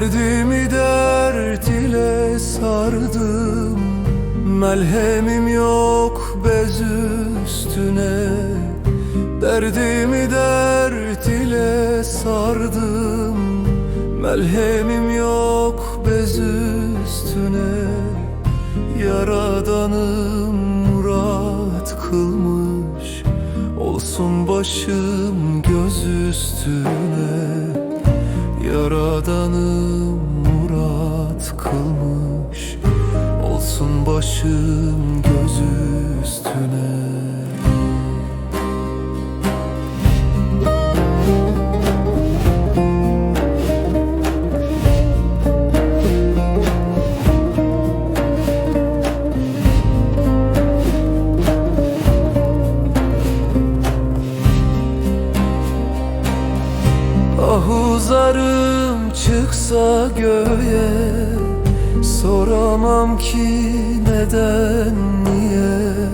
Derdimi dert ile sardım. Melhemim yok bez üstüne. Derdimi dert ile sardım. Melhemim yok bez üstüne. Yaradanım murat kılmış. Olsun başım göz üstüne Yaradanım murat kılmış. Olsun başım göz üstüne Ahuzarım çıksa göğe Soramam ki neden niye?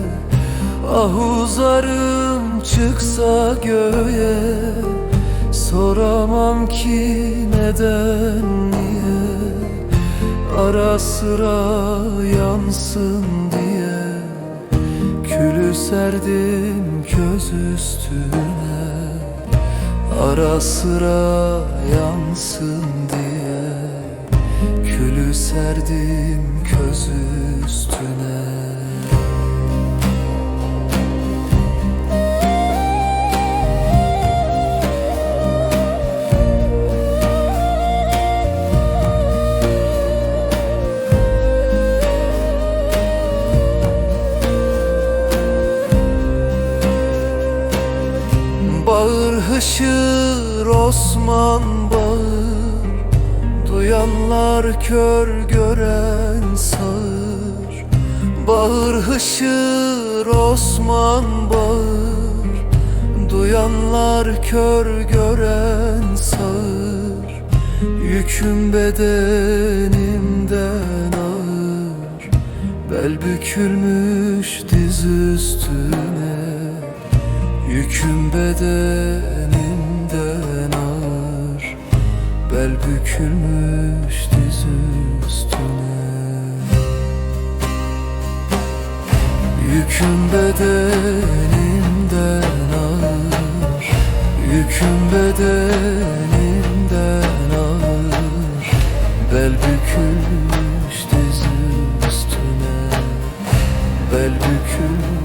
Ahuzarım çıksa göğe Soramam ki neden niye? Ara sıra yansın diye Külü serdim köz üstüne Ara sıra yansın diye Külü serdim köz üstüne Bağır hışır Osman bağır Duyanlar kör gören sağır. Bağır hışır Osman bağır Duyanlar kör gören sağır. Yüküm bedenimden ağır Bel bükülmüş diz üstüne Yüküm bedenimden ağır Bel bükülmüş diz üstüne. Yüküm bedenimden ağır Yüküm bedenimden ağır Bel bükülmüş diz üstüne. Bel bükülmüş